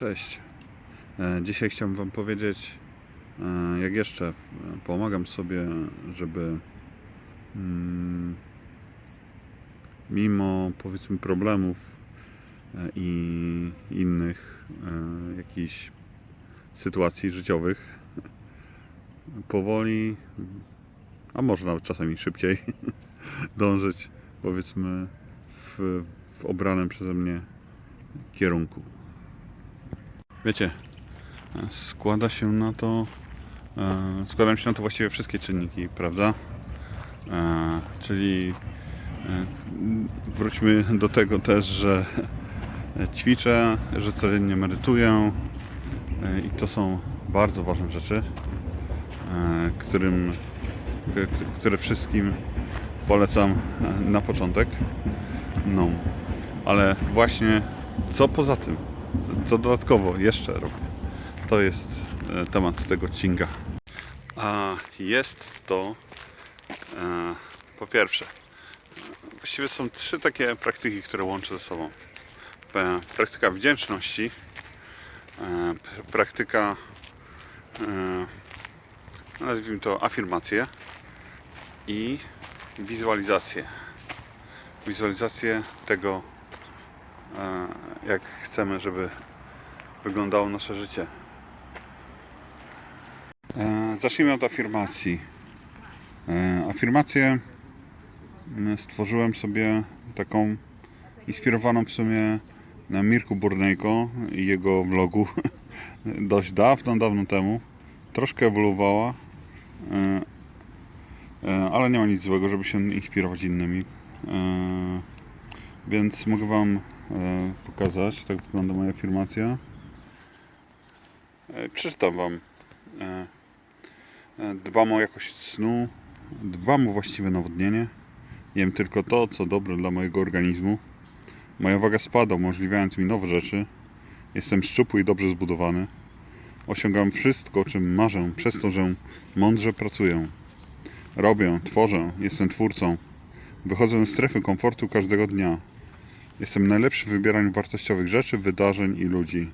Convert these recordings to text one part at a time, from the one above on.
Cześć. E, Dzisiaj chciałbym Wam powiedzieć, e, jak jeszcze e, pomagam sobie, żeby mm, mimo powiedzmy problemów i innych jakichś sytuacji życiowych, powoli, a może nawet czasami szybciej, dążyć powiedzmy w, w obranym przeze mnie kierunku. Wiecie, e, składa się na to, e, składają się na to właściwie wszystkie czynniki, prawda? E, czyli wróćmy do tego też, że ćwiczę, że codziennie medytuję i to są bardzo ważne rzeczy, którym, które wszystkim polecam na początek. No, ale właśnie co poza tym? Co dodatkowo jeszcze robię. To jest e, temat tego odcinka. A jest to e, po pierwsze, właściwie są trzy takie praktyki, które łączę ze sobą. Praktyka wdzięczności, e, praktyka nazwijmy to afirmacje i wizualizację. Wizualizację tego, jak chcemy, żeby wyglądało nasze życie. E, Zacznijmy od afirmacji. E, Afirmację mm, stworzyłem sobie taką inspirowaną w sumie na Mirku Burnejko i jego vlogu dość dawno, dawno temu. Troszkę ewoluowała, e, ale nie ma nic złego, żeby się inspirować innymi. Więc mogę Wam pokazać, tak wygląda moja afirmacja. E, Przeczytam Wam. E, e, Dbam o jakość snu, dbam o właściwe nawodnienie. Jem tylko to, co dobre dla mojego organizmu. Moja waga spada, umożliwiając mi nowe rzeczy. Jestem szczupły i dobrze zbudowany. Osiągam wszystko, o czym marzę, przez to, że mądrze pracuję. Robię, tworzę, jestem twórcą. Wychodzę ze strefy komfortu każdego dnia. Jestem najlepszy w wybieraniu wartościowych rzeczy, wydarzeń i ludzi.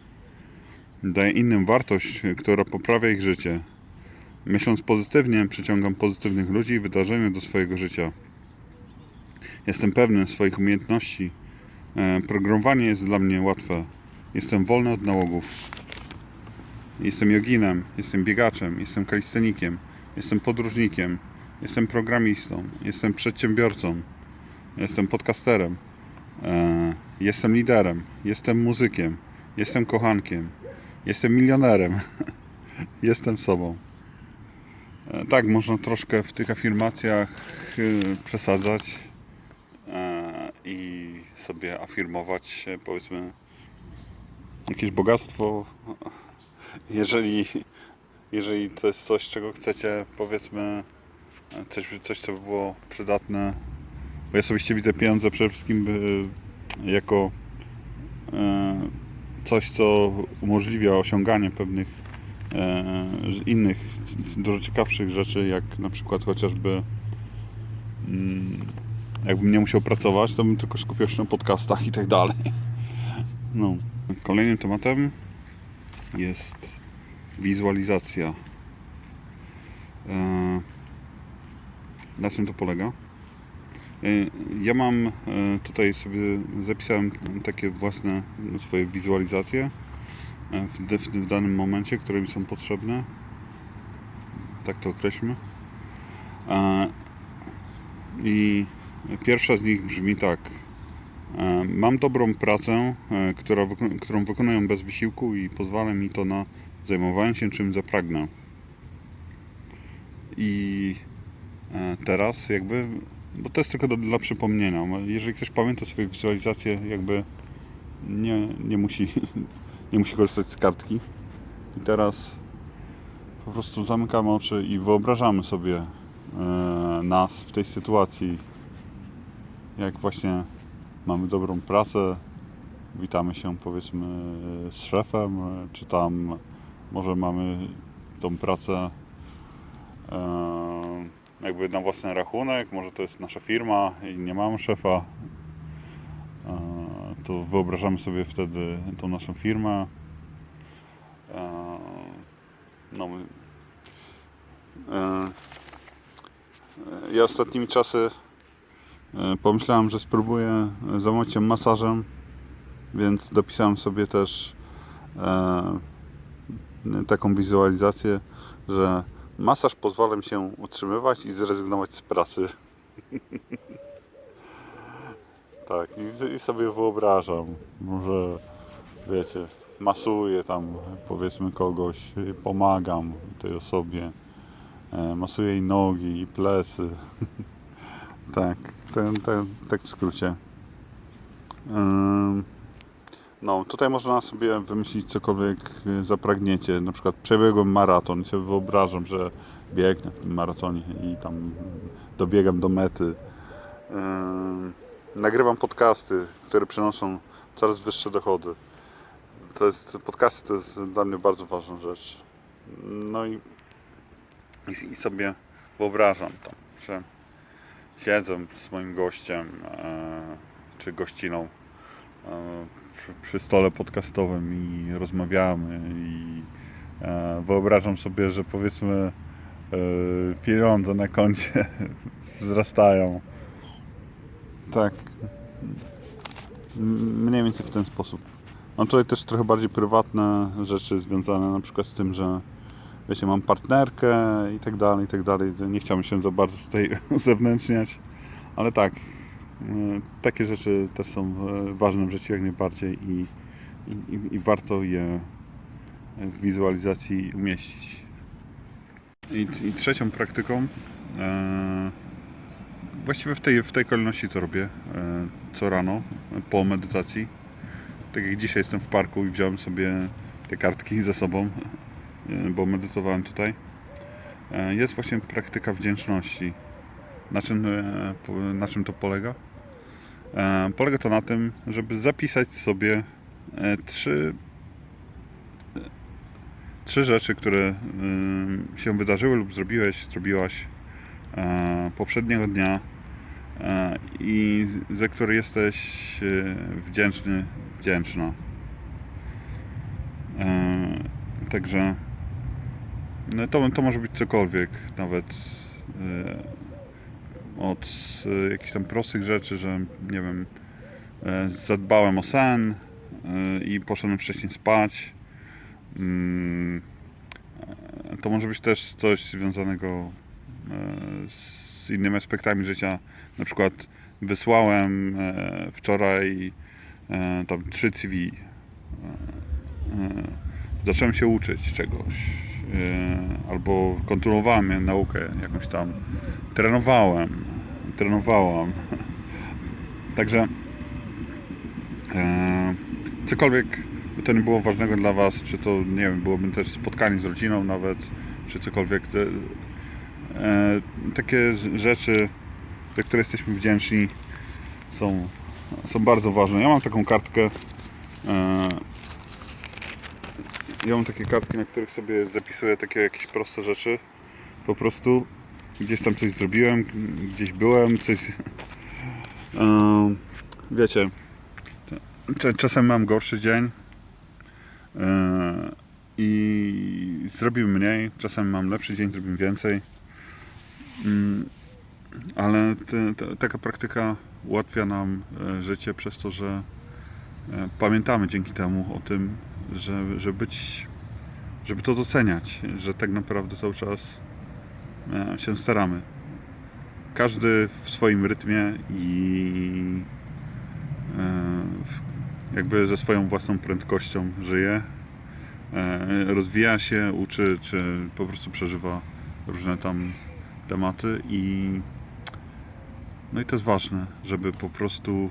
Daję innym wartość, która poprawia ich życie. Myśląc pozytywnie, przyciągam pozytywnych ludzi i wydarzenia do swojego życia. Jestem pewny swoich umiejętności. E, Programowanie jest dla mnie łatwe. Jestem wolny od nałogów. Jestem joginem, jestem biegaczem, jestem kalistenikiem, jestem podróżnikiem, jestem programistą, jestem przedsiębiorcą, jestem podcasterem, jestem liderem, jestem muzykiem, jestem kochankiem, Jestem milionerem. Jestem sobą. E, Tak, można troszkę w tych afirmacjach y, przesadzać e, i sobie afirmować e, powiedzmy jakieś bogactwo. Jeżeli, jeżeli to jest coś, czego chcecie, powiedzmy e, coś, coś co by było przydatne. Bo ja osobiście widzę pieniądze przede wszystkim by, jako e, coś, co umożliwia osiąganie pewnych e, innych, dużo ciekawszych rzeczy, jak na przykład chociażby mm, jakbym nie musiał pracować, to bym tylko skupiał się na podcastach i tak dalej. No. Kolejnym tematem jest wizualizacja. E, na czym to polega? E, Ja mam e, tutaj sobie zapisałem takie własne swoje wizualizacje e, w, w, danym momencie, które mi są potrzebne. Tak to określmy. I pierwsza z nich brzmi tak. Mam dobrą pracę, która, którą wykonuję bez wysiłku i pozwala mi to na zajmowanie się czym zapragnę. I e, teraz jakby bo to jest tylko do, dla przypomnienia. Jeżeli ktoś pamięta swoje wizualizacje, jakby nie, nie, musi, nie musi korzystać z kartki. I teraz po prostu zamykamy oczy i wyobrażamy sobie e, nas w tej sytuacji, jak właśnie mamy dobrą pracę, witamy się powiedzmy z szefem, e, czy tam może mamy tą pracę e, jakby na własny rachunek, może to jest nasza firma i nie mamy szefa, e, to wyobrażamy sobie wtedy tą naszą firmę, E, no, e, ja ostatnimi czasy pomyślałem, że spróbuję zająć się masażem, więc dopisałem sobie też taką wizualizację, że masaż pozwala mi się utrzymywać i zrezygnować z pracy. tak, i, i sobie wyobrażam, może wiecie, masuję tam powiedzmy kogoś, pomagam tej osobie, e, masuję jej nogi i plecy. tak, ten, ten, tak w skrócie. Ym, No, tutaj można sobie wymyślić cokolwiek y, zapragniecie. Na przykład przebiegłem maraton i sobie wyobrażam, że biegnę w tym maratonie i tam dobiegam do mety. Nagrywam podcasty, które przynoszą coraz wyższe dochody. To jest, podcasty to jest dla mnie bardzo ważna rzecz. No i, i, i sobie wyobrażam tam, że siedzę z moim gościem e, czy gościną przy, przy stole podcastowym i rozmawiamy i e, wyobrażam sobie, że powiedzmy e, pieniądze na koncie wzrastają. Tak. Mniej więcej w ten sposób. Mam tutaj też trochę bardziej prywatne rzeczy związane na przykład z tym, że wiecie, mam partnerkę i tak dalej, i tak dalej. Nie chciałbym się za bardzo tutaj uzewnętrzniać, ale tak, takie rzeczy też są y, ważne w życiu jak najbardziej i, i- i warto je w wizualizacji umieścić. I, i trzecią praktyką, e, właściwie w tej, w tej kolejności to robię, e, co rano po medytacji. Tak jak dzisiaj jestem w parku i wziąłem sobie te kartki ze sobą, e, bo medytowałem tutaj. E, Jest właśnie praktyka wdzięczności. Na czym, e, na czym to polega? E, Polega to na tym, żeby zapisać sobie e, trzy, trzy rzeczy, które się wydarzyły lub zrobiłeś, zrobiłaś poprzedniego dnia i za które jesteś wdzięczny, wdzięczna. Także no to, to może być cokolwiek, nawet od e, jakichś tam prostych rzeczy, że nie wiem, e, zadbałem o sen e, i poszedłem wcześniej spać. Mm, To może być też coś związanego z innymi aspektami życia. Na przykład wysłałem wczoraj tam trzy CV. Zacząłem się uczyć czegoś. e, Albo kontynuowałem naukę jakąś tam. Trenowałem. Trenowałam. Także e, cokolwiek to nie było ważnego dla Was, czy to nie wiem, byłoby też spotkanie z rodziną nawet, czy cokolwiek. E, takie rzeczy, za które jesteśmy wdzięczni, są, są bardzo ważne. Ja mam taką kartkę. E, ja mam takie kartki, na których sobie zapisuję takie jakieś proste rzeczy. Po prostu gdzieś tam coś zrobiłem, gdzieś byłem, coś. Wiecie, cza- czasem mam gorszy dzień e, i zrobił mniej, czasem mam lepszy dzień, zrobię więcej. Mm, Ale taka praktyka ułatwia nam e, życie przez to, że e, pamiętamy dzięki temu o tym, że, że być, żeby to doceniać, że tak naprawdę cały czas e, się staramy. Każdy w swoim rytmie i e, jakby ze swoją własną prędkością żyje, e, rozwija się, uczy, czy po prostu przeżywa różne tam tematy i no i to jest ważne, żeby po prostu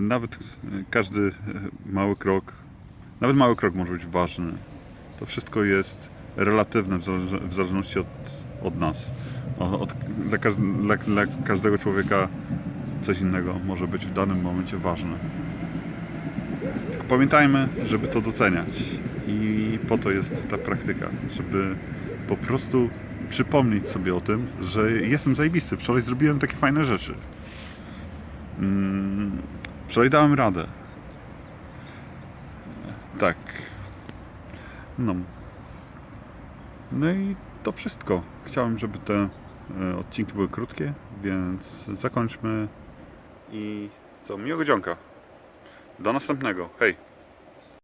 nawet każdy mały krok, nawet mały krok może być ważny. To wszystko jest relatywne w, zale- w zależności od, od nas. Od, dla, dla, dla każdego człowieka coś innego może być w danym momencie ważne. Tylko pamiętajmy, żeby to doceniać. I po to jest ta praktyka, żeby po prostu przypomnieć sobie o tym, że jestem zajebisty. Wczoraj zrobiłem takie fajne rzeczy. Mm, Wczoraj dałem radę. Tak. No. No i to wszystko. Chciałem, żeby te e, odcinki były krótkie, więc zakończmy i co, miłego dzionka. Do następnego. Hej!